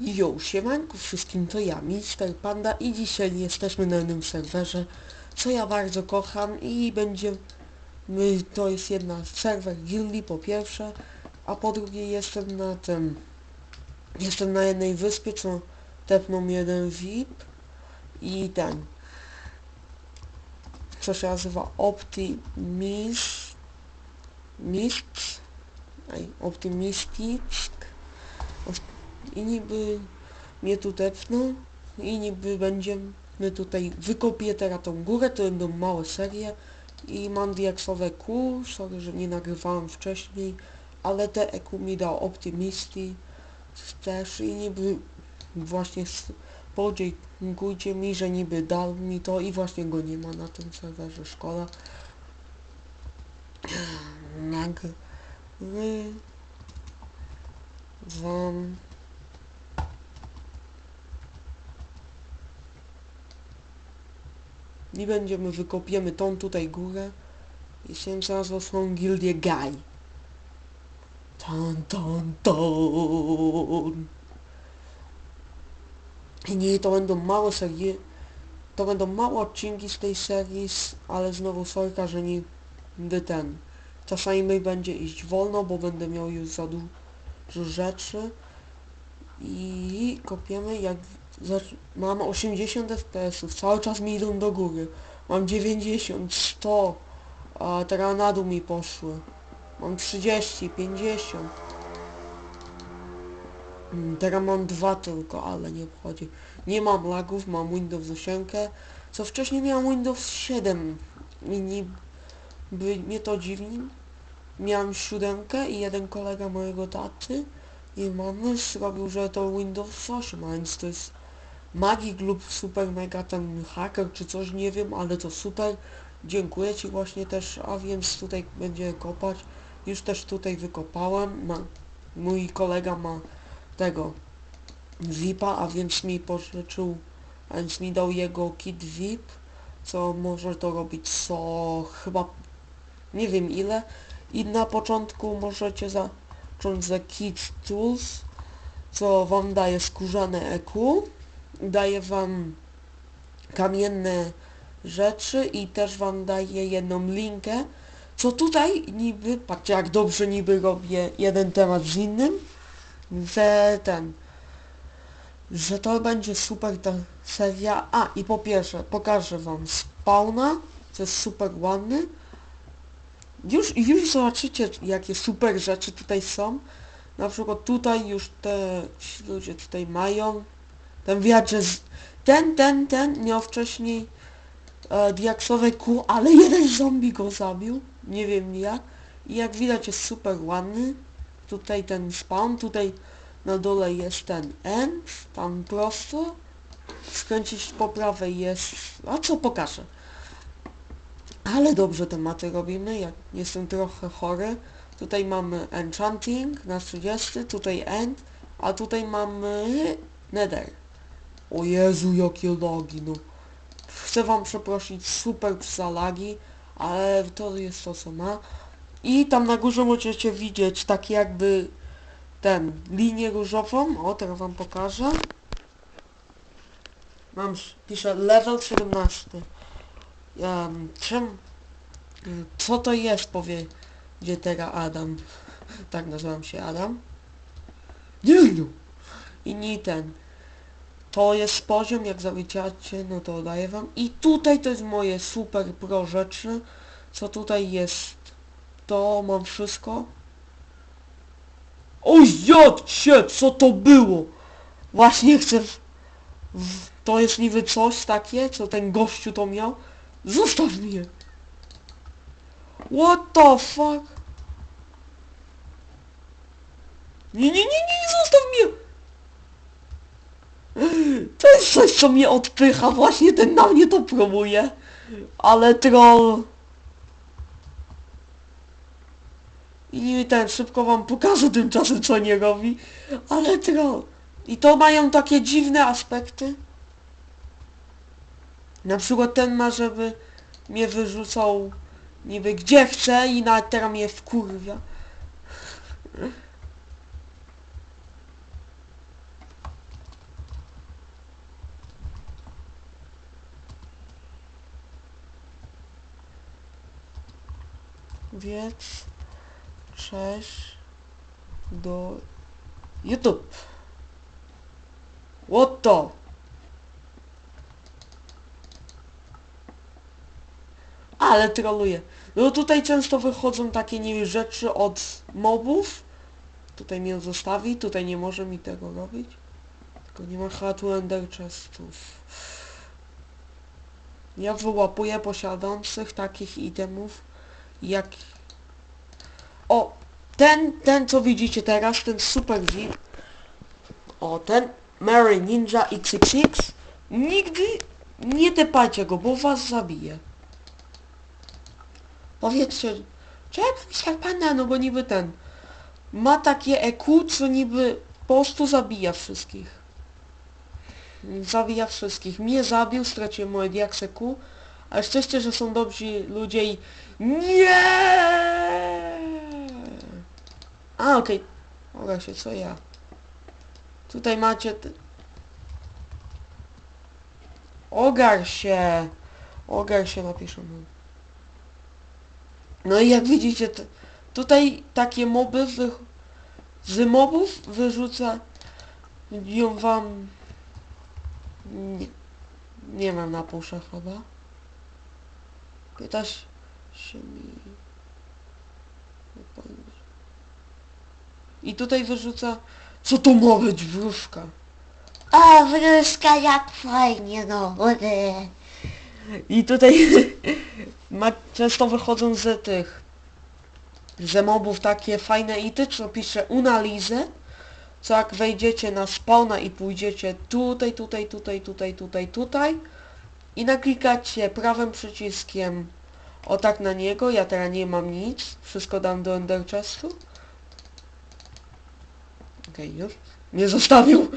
Jo, siemanku wszystkim, to ja, Mister Panda i dzisiaj jesteśmy na jednym serwerze, co ja bardzo kocham i będziemy, to jest jedna serwer gildii po pierwsze, a po drugie jestem na tym, jestem na jednej wyspie, co tepnął mi jeden VIP i ten, co się nazywa Optimist, Mist, Optimistic, i niby mnie tu tepną i niby będziemy tutaj wykopię teraz tą górę, to będą małe serie i mam diaksowe Q, sorry, że nie nagrywałem wcześniej, ale te EQ mi dał Optimisty też i niby właśnie podziękujcie mi, że niby dał mi to i właśnie go nie ma na tym serwerze, szkoda. Nagrywam I będziemy, wykopiemy tą tutaj górę i się znalazło swoją gildię Guy. Ton, ton, ton. I nie, to będą małe serie, to będą małe odcinki z tej serii, ale znowu sorka, że nie będę ten. Czasami mi będzie iść wolno, bo będę miał już za dużo rzeczy. I kopiemy jak mam 80 fps, cały czas mi idą do góry. Mam 90, 100, a teraz na dół mi poszły. Mam 30, 50. Mm, Teraz mam dwa tylko, ale nie obchodzi. Nie mam lagów, mam Windows 8, co wcześniej miałem Windows 7 i nie, by mnie to dziwni. Miałem siódemkę i jeden kolega mojego taty i mamy zrobił, że to Windows 8, a więc to jest magik lub super mega ten haker czy coś, nie wiem, ale to super. Dziękuję Ci właśnie też, a więc tutaj będzie kopać. Już też tutaj wykopałem. Ma, mój kolega ma tego VIPa, a więc mi pożyczył, a więc mi dał jego kit VIP, co może to robić co chyba nie wiem ile. I na początku możecie zacząć ze kit tools, co wam daje skórzane EQ daje wam kamienne rzeczy i też wam daje jedną linkę, co tutaj niby, patrzcie jak dobrze niby robię jeden temat z innym, że ten, że to będzie super ta seria, a i po pierwsze pokażę wam spawna, co jest super ładny, już, już zobaczycie jakie super rzeczy tutaj są, na przykład tutaj już te ci ludzie tutaj mają, ten wiatr, z... ten, ten, ten miał wcześniej e, diaksowe kół, ale jeden zombie go zabił. Nie wiem jak. I jak widać jest super ładny. Tutaj ten spawn, tutaj na dole jest ten end, tam prosto. Skręcić po prawej jest... A co pokażę? Ale dobrze tematy robimy, jak jestem trochę chory. Tutaj mamy enchanting na 30, tutaj end, a tutaj mamy nether. O Jezu, jakie lagi, no. Chcę wam przeprosić super za lagi, ale to jest to co ma. I tam na górze możecie widzieć tak jakby ten, linię różową. O, teraz wam pokażę. Mam, piszę level 17. Um, czym, co to jest, powie, gdzie teraz Adam. tak nazywam się Adam. Nie wiem. I nie ten. To jest poziom, jak zaliczacie, no to daję wam. I tutaj to jest moje super pro rzeczy. Co tutaj jest? To mam wszystko. O się, co to było? Właśnie chcę... W... W... To jest niby coś takie, co ten gościu to miał. Zostaw mnie! What the fuck? Nie, nie, nie, nie, zostaw mnie! To jest coś, co mnie odpycha, właśnie ten na mnie to próbuje. Ale troll... I ten, szybko wam pokażę tymczasem, co nie robi. Ale troll. I to mają takie dziwne aspekty. Na przykład ten ma, żeby mnie wyrzucał niby gdzie chce i nawet teraz mnie wkurwia. Wiedz, cześć do YouTube. What the? Ale troluję. No tutaj często wychodzą takie nie rzeczy od mobów. Tutaj mnie zostawi, tutaj nie może mi tego robić. Tylko nie ma hatu ender chestów. Ja wyłapuję posiadających takich itemów jak... O! Ten, ten co widzicie teraz, ten super VIP. O, ten Mary Ninja XXX. Nigdy nie tepajcie go, bo was zabije. Powiedzcie, czemu Mr. Panda, no bo niby ten ma takie EQ, co niby po prostu zabija wszystkich. Zabija wszystkich. Mnie zabił, straciłem moje diaks EQ, ale szczęście, że są dobrzy ludzie i... Nie! A, okej. Mogę się, co ja? Tutaj macie... Te... Ogar się! Ogar się napiszę. no. I jak widzicie, tutaj takie moby wy, z mobów wyrzuca ją wam nie, nie mam na puszach chyba. Pytasz się mi i tutaj wyrzuca co to ma być wróżka O, wróżka, jak fajnie, no. Ode. i tutaj ma, często wychodzą z tych ze mobów takie fajne ity, co pisze unalizę, co jak wejdziecie na spawna i pójdziecie tutaj, tutaj, tutaj, tutaj, tutaj, tutaj i naklikacie prawym przyciskiem o tak na niego, ja teraz nie mam nic, wszystko dam do ender chestu. Okej, już. Nie zostawił.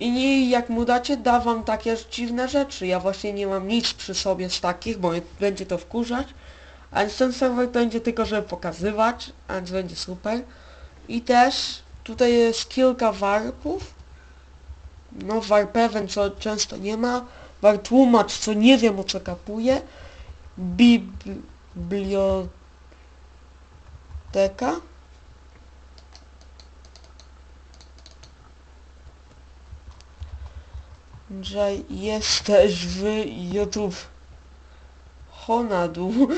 I nie, jak mu dacie, da wam takie dziwne rzeczy. Ja właśnie nie mam nic przy sobie z takich, bo będzie to wkurzać. A ten serwer będzie tylko, żeby pokazywać, a więc będzie super. I też tutaj jest kilka warpów. No warpewen, co często nie ma. Wartłumacz, co nie wiem o co kapuje. Biblioteka. że jesteś w YouTube. Ho na dół.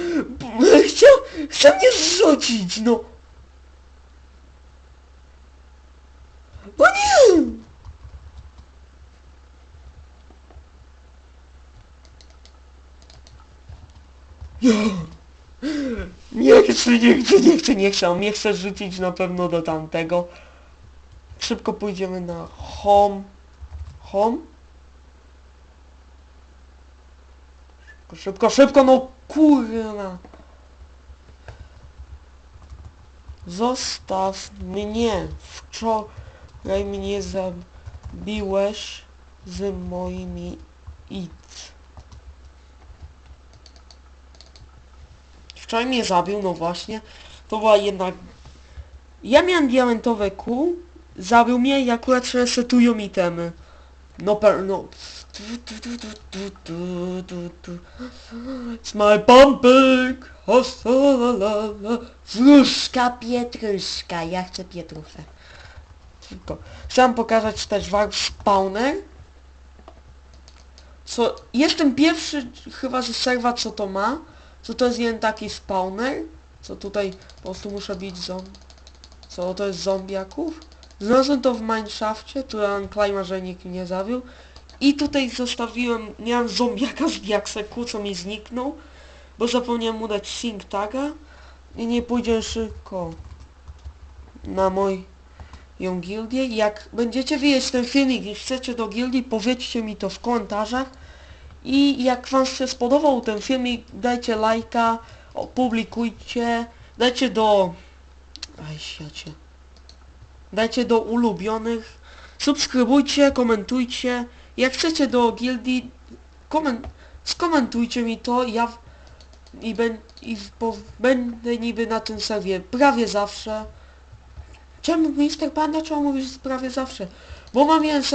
Chciał, mnie zrzucić, no. No nie! Ja. Nie chcę, nie chcę, nie chcę, nie chcę. On mnie chce rzucić na pewno do tamtego. Szybko pójdziemy na home. Home? Szybko, szybko, szybko, no kurna. Zostaw mnie. Wczoraj mnie zabiłeś z moimi it. Wczoraj mnie zabił, no właśnie. To była jednak... Ja miałem diamentowe kół, zabił mnie i akurat resetują itemy. No per... no... It's my pumping! Wróżka Pietruszka, ja chcę Pietruszkę. Tylko chciałem pokazać też warp spawner. Co, jestem pierwszy chyba ze serwa co to ma. Co to jest jeden taki spawner. Co tutaj po prostu muszę bić zomb... Co to jest zombiaków? Znalazłem to w Mineshafcie, tu klejma, że nikt mnie zawił. I tutaj zostawiłem, miałem zombiaka z Diakseku, co mi zniknął. Bo zapomniałem mu dać sync taga. I nie pójdzie szybko na mój ją gildię. Jak będziecie widzieć ten filmik i chcecie do gildii, powiedzcie mi to w komentarzach. I jak wam się spodobał ten filmik, dajcie lajka, opublikujcie, dajcie do... Aj, siacie. Dajcie do ulubionych, subskrybujcie, komentujcie. Jak chcecie do gildii, komen skomentujcie mi to, ja w- i, ben, i będę niby na tym serwie prawie zawsze. Czemu Mister Panda czemu mówisz prawie zawsze? Bo mam jeden